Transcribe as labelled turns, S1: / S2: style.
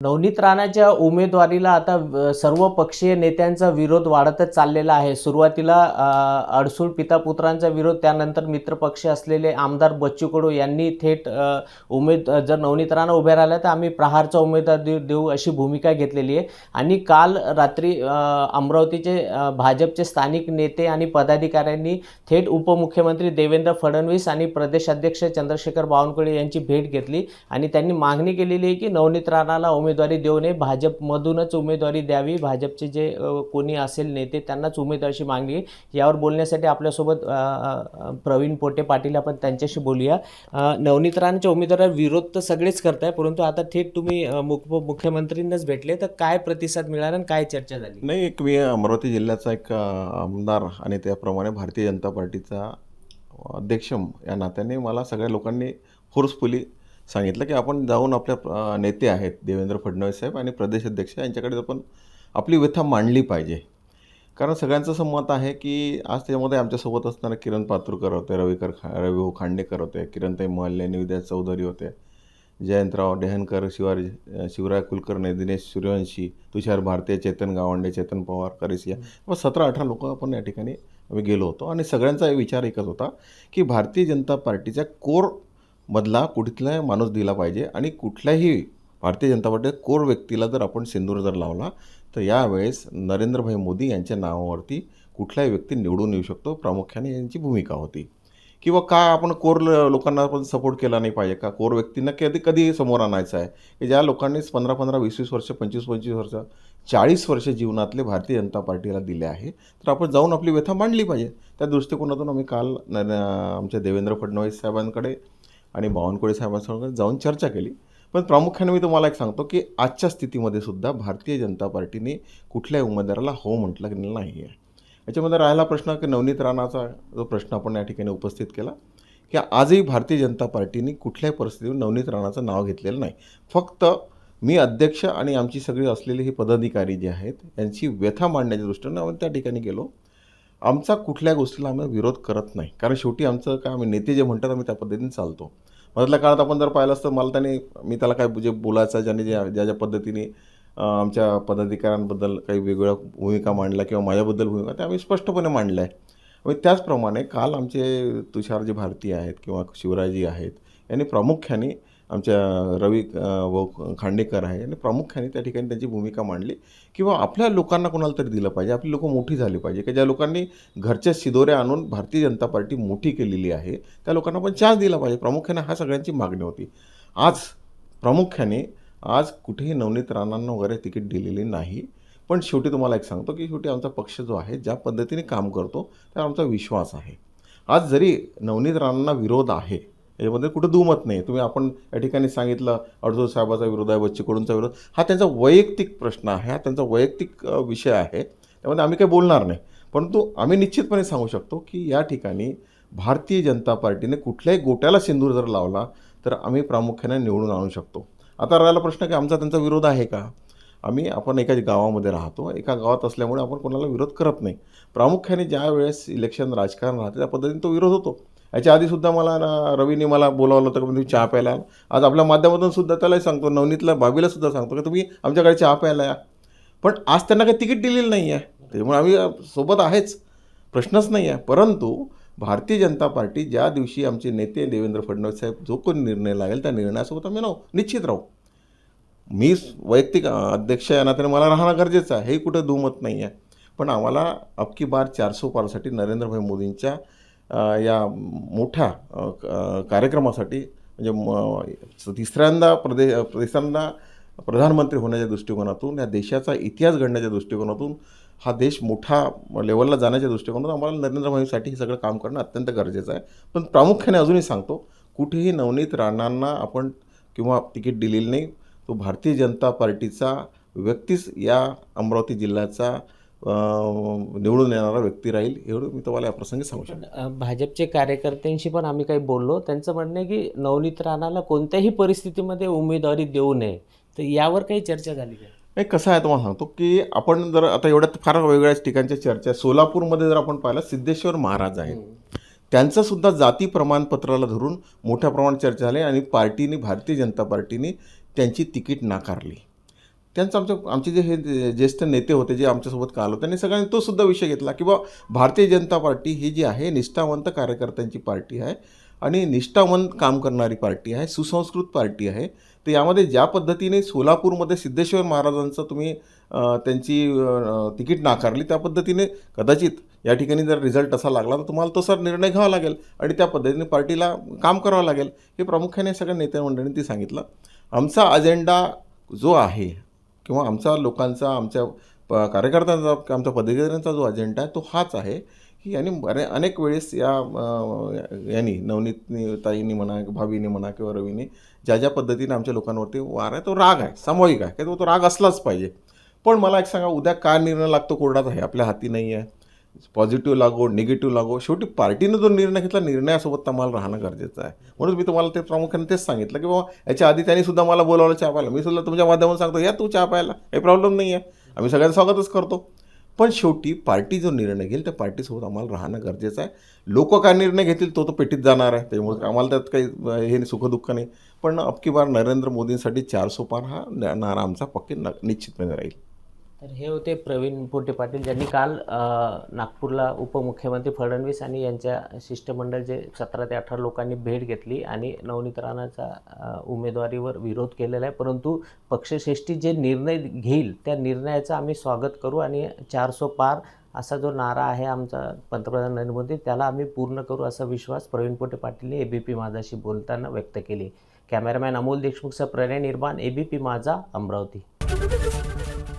S1: नवनीत राणाच्या उमेदवारीला आता सर्व पक्षीय नेत्यांचा विरोध वाढतच चाललेला आहे. सुरुवातीला अडसूळ पितापुत्रांचा विरोध त्यानंतर मित्रपक्ष असलेले आमदार बच्चू कडू यांनी थेट उमेद जर नवनीत राणा उभे राहिल्या तर आम्ही प्रहारचा उमेदवार देऊ देऊ अशी भूमिका घेतलेली आहे. आणि काल रात्री अमरावतीचे भाजपचे स्थानिक नेते आणि पदाधिकाऱ्यांनी थेट उपमुख्यमंत्री देवेंद्र फडणवीस आणि प्रदेशाध्यक्ष चंद्रशेखर बावनकुळे यांची भेट घेतली. आणि त्यांनी मागणी केलेली आहे की नवनीत राणाला उमेदवारी देऊ नये. भाजपमधूनच उमेदवारी द्यावी. भाजपचे जे कोणी असेल नेते त्यांनाच उमेदवारीची मागणी यावर बोलण्यासाठी आपल्यासोबत प्रवीण पोटे पाटील आपण त्यांच्याशी बोलूया. नवनीतरांच्या नवनीत उमेदवाराला विरोध तर सगळेच करताय परंतु आता थेट तुम्ही मुख मुख्यमंत्रींनाच भेटले तर काय प्रतिसाद मिळाला आणि काय चर्चा झाली?
S2: नाही एक मी अमरावती जिल्ह्याचा एक आमदार आणि त्याप्रमाणे भारतीय जनता पार्टीचा अध्यक्ष या नात्याने मला सगळ्या लोकांनी फोर्सफुली सांगितलं की आपण जाऊन आपल्या नेते आहेत देवेंद्र फडणवीस साहेब आणि प्रदेश अध्यक्ष यांच्याकडे आपण आपली व्यथा मांडली पाहिजे. कारण सगळ्यांचं संमत आहे की आज त्याच्यामध्ये आमच्यासोबत असणारे किरण पातुरकर होते रविकर खा रविभाऊ खांडेकर होते किरणताई महल्ले निविद्या चौधरी होते जयंतराव डेहनकर शिवाजी शिवराय कुलकर्णी दिनेश सूर्यवंशी तुषार भारतीय चेतन गावंडे चेतन पवार करेसिया व सतरा अठरा लोक आपण या ठिकाणी आम्ही गेलो होतो. आणि सगळ्यांचा विचार एकच होता की भारतीय जनता पार्टीच्या मधला कुठलाही माणूस दिला पाहिजे आणि कुठल्याही भारतीय जनता पार्टीच्या कोर व्यक्तीला जर आपण सिंदूर जर लावला तर यावेळेस नरेंद्रभाई मोदी यांच्या नावावरती कुठलाही व्यक्ती निवडून येऊ शकतो. प्रामुख्याने यांची भूमिका होती. किंवा का आपण कोर ल- लोकांना पण सपोर्ट केला नाही पाहिजे का? कोर व्यक्तींना कधी कधी समोर आणायचं आहे. की ज्या लोकांनी पंधरा पंधरा वीस वीस वर्ष पंचवीस पंचवीस वर्ष चाळीस वर्ष जीवनातले भारतीय जनता पार्टीला दिले आहे तर आपण जाऊन आपली व्यथा मांडली पाहिजे. त्या दृष्टिकोनातून आम्ही काल न- आमच्या देवेंद्र फडणवीस साहेबांकडे आणि बावनकुळे साहेबांसमोर जाऊन चर्चा केली. पण प्रामुख्याने मी तुम्हाला एक सांगतो की आजच्या स्थितीमध्ये सुद्धा भारतीय जनता पार्टीने कुठल्याही उमेदवाराला हो म्हटलं गेलेलं नाही आहे. याच्यामध्ये राहिला प्रश्न की नवनीत राणाचा जो प्रश्न आपण या ठिकाणी उपस्थित केला की आजही भारतीय जनता पार्टीने कुठल्याही परिस्थितीवर नवनीत राणाचं नाव घेतलेलं नाही. फक्त मी अध्यक्ष आणि आमची सगळी असलेली ही पदाधिकारी जे आहेत यांची व्यथा मांडण्याच्या दृष्टीने आम्ही त्या ठिकाणी गेलो. आमचा कुठल्या गोष्टीला आम्ही विरोध करत नाही. कारण शेवटी आमचं काय आम्ही नेते जे म्हणतात आम्ही त्या पद्धतीने चालतो. मधल्या काळात आपण जर पाहिलं असतं मला त्याने मी त्याला काय जे बोलायचं ज्याने ज्या ज्या ज्या पद्धतीने आमच्या पदाधिकाऱ्यांबद्दल काही वेगवेगळ्या भूमिका मांडल्या किंवा माझ्याबद्दल भूमिका त्या आम्ही स्पष्टपणे मांडल्या आहे मग त्याचप्रमाणे काल आमचे तुषारजी भारती आहेत किंवा शिवराजी आहेत यांनी प्रामुख्याने आमच्या रवी व खांडेकर आहे. आणि प्रामुख्याने त्या ठिकाणी त्यांची भूमिका मांडली. किंवा आपल्या लोकांना कोणाला तरी दिलं पाहिजे. आपली लोकं मोठी झाली पाहिजे. की ज्या लोकांनी घरच्या शिदोऱ्या आणून भारतीय जनता पार्टी मोठी केलेली आहे त्या लोकांना पण चान्स दिला पाहिजे. प्रामुख्याने हा सगळ्यांची मागणी होती. आज प्रामुख्याने आज कुठेही नवनीत राणांना वगैरे तिकीट दिलेली नाही. पण शेवटी तुम्हाला एक सांगतो की शेवटी आमचा पक्ष जो आहे ज्या पद्धतीने काम करतो त्यावर आमचा विश्वास आहे. आज जरी नवनीत राणांना विरोध आहे याच्यामध्ये कुठं दुमत नाही. तुम्ही आपण या ठिकाणी सांगितलं अडसूळ साहेबाचा विरोध आहे बच्चीकडूनचा विरोध. हा त्यांचा वैयक्तिक प्रश्न आहे हा त्यांचा वैयक्तिक विषय आहे. त्यामध्ये आम्ही काही बोलणार नाही. परंतु आम्ही निश्चितपणे सांगू शकतो की या ठिकाणी भारतीय जनता पार्टीने कुठल्याही गोट्याला सिंदूर जर लावला तर आम्ही प्रामुख्याने निवडून आणू शकतो. आता राहिला प्रश्न की आमचा त्यांचा विरोध आहे का? आम्ही आपण एका गावामध्ये राहतो. एका गावात असल्यामुळे आपण कोणाला विरोध करत नाही. प्रामुख्याने ज्या वेळेस इलेक्शन राजकारण राहते त्या पद्धतीने तो विरोध होतो. याच्या आधीसुद्धा मला ना रवीने मला बोलावलं होतं की तुम्ही चहा प्यायला आज आपल्या माध्यमातून सुद्धा त्यालाही सांगतो नवनीतला भाभीला सुद्धा सांगतो की तुम्ही आमच्याकडे चहा प्यायला या. पण आज त्यांना काही तिकीट दिलेलं नाही आहे. त्याच्यामुळे आम्ही सोबत आहेच. प्रश्नच नाही आहे. परंतु भारतीय जनता पार्टी ज्या दिवशी आमचे नेते देवेंद्र फडणवीस साहेब जो कोणी निर्णय लागेल त्या निर्णयासोबत आम्ही नाव निश्चित राहू. मी वैयक्तिक अध्यक्ष या नात्याने मला राहणं गरजेचं आहे. हे कुठं दुमत नाही आहे पण आम्हाला अबकी बार चारसो पारसाठी नरेंद्रभाई मोदींच्या या मोठ्या कार्यक्रमासाठी म्हणजे म- तिसऱ्यांदा प्रदे प्रदेशांना प्रधानमंत्री होण्याच्या दृष्टिकोनातून या देशाचा इतिहास घडण्याच्या दृष्टिकोनातून हा देश मोठा लेवलला जाण्याच्या दृष्टिकोनातून आम्हाला नरेंद्र मोदींसाठी हे सगळं काम करणं अत्यंत गरजेचं आहे. पण प्रामुख्याने अजूनही सांगतो कुठेही नवनीत राणांना आपण किंवा तिकीट दिलेलं नाही तो भारतीय जनता पार्टीचा व्यक्तीच या अमरावती जिल्ह्याचा निवडून येणारा व्यक्ती राहील एवढं मी तुम्हाला या प्रसंगी सांगू शकतो.
S1: भाजपचे कार्यकर्त्यांशी पण आम्ही काही बोललो. त्यांचं म्हणणं आहे की नवनीत राणाला कोणत्याही परिस्थितीमध्ये उमेदवारी देऊ नये. तर यावर काही चर्चा झाली का?
S2: नाही कसं आहे तुम्हाला सांगतो की आपण जर आता एवढ्यात फार वेगवेगळ्या ठिकाणच्या चर्चा आहे. सोलापूरमध्ये जर आपण पाहिलं सिद्धेश्वर महाराज आहेत. त्यांचं सुद्धा जाती प्रमाणपत्राला धरून मोठ्या प्रमाणात चर्चा झाली आणि पार्टीने भारतीय जनता पार्टीने त्यांची तिकीट नाकारली. त्यांचं आमच्या आमचे जे हे ज्येष्ठ नेते होते जे आमच्यासोबत काल होते त्यांनी सगळ्यांनी तो सुद्धा विषय घेतला की बा भारतीय जनता पार्टी ही जी आहे निष्ठावंत कार्यकर्त्यांची पार्टी आहे आणि निष्ठावंत काम करणारी पार्टी आहे सुसंस्कृत पार्टी आहे. तर यामध्ये ज्या पद्धतीने सोलापूरमध्ये सिद्धेश्वर महाराजांचं तुम्ही त्यांची तिकीट नाकारली त्या पद्धतीने कदाचित या ठिकाणी जर रिझल्ट असा लागला तर तुम्हाला तसा निर्णय घ्यावा लागेल आणि त्या पद्धतीने पार्टीला काम करावं लागेल. हे प्रामुख्याने सगळ्या नेत्यामंडळींनी ते सांगितलं. आमचा अजेंडा जो आहे किंवा आमचा लोकांचा आमच्या प कार्यकर्त्यांचा आमच्या पदाधिकाऱ्यांचा जो अजेंडा आहे तो हाच आहे की यांनी बरे अनेक वेळेस या यांनी नवनीत ताईंनी म्हणा भावीनी म्हणा किंवा रवीने ज्या ज्या पद्धतीने आमच्या लोकांवरती वार आहे तो राग आहे सामूहिक आहे की तो तो राग असलाच पाहिजे. पण मला एक सांगा उद्या काय निर्णय लागतो कोर्टात? आहे आपल्या हाती नाही आहे पॉझिटिव्ह लागो निगेटिव्ह लागो. शेवटी पार्टीनं जो निर्णय घेतला निर्णयासोबत आम्हाला राहणं गरजेचं आहे. म्हणून मी तुम्हाला ते प्रामुख्याने तेच सांगितलं की बाबा याच्या आधी त्यांनी सुद्धा मला बोलावलं चहा प्यायला. मी सुद्धा तुमच्या माध्यमातून सांगतो या तू चहा प्यायला काही प्रॉब्लेम नाही आहे आम्ही सगळ्यांचं स्वागतच करतो. पण शेवटी पार्टी जो निर्णय घेईल त्या पार्टीसोबत आम्हाला राहणं गरजेचं आहे. लोक काय निर्णय घेतील तो तो पेटीत जाणार आहे. त्यामुळे आम्हाला त्यात काही हे सुखदुःख नाही. पण अबकी बार नरेंद्र मोदींसाठी चारसो पार हा न- नारा आमचा पक्की न निश्चितपणे राहील.
S1: तर हे होते प्रवीण पोटे पाटील ज्यांनी काल नागपूरला उपमुख्यमंत्री फडणवीस आणि यांच्या शिष्टमंडळ जे सतरा ते अठरा लोकांनी भेट घेतली आणि नवनीत राणाचा उमेदवारीवर विरोध केलेला आहे. परंतु पक्षश्रेष्ठी जे निर्णय घेईल त्या निर्णयाचं आम्ही स्वागत करू आणि चारसो पार असा जो नारा आहे आमचा पंतप्रधान नरेंद्र मोदी त्याला आम्ही पूर्ण करू असा विश्वास प्रवीण पोटे पाटीलने ए बी पी माझाशी बोलताना व्यक्त केली. कॅमेरामॅन अमोल देशमुखचा प्रणय निर्माण ए बी पी माझा अमरावती.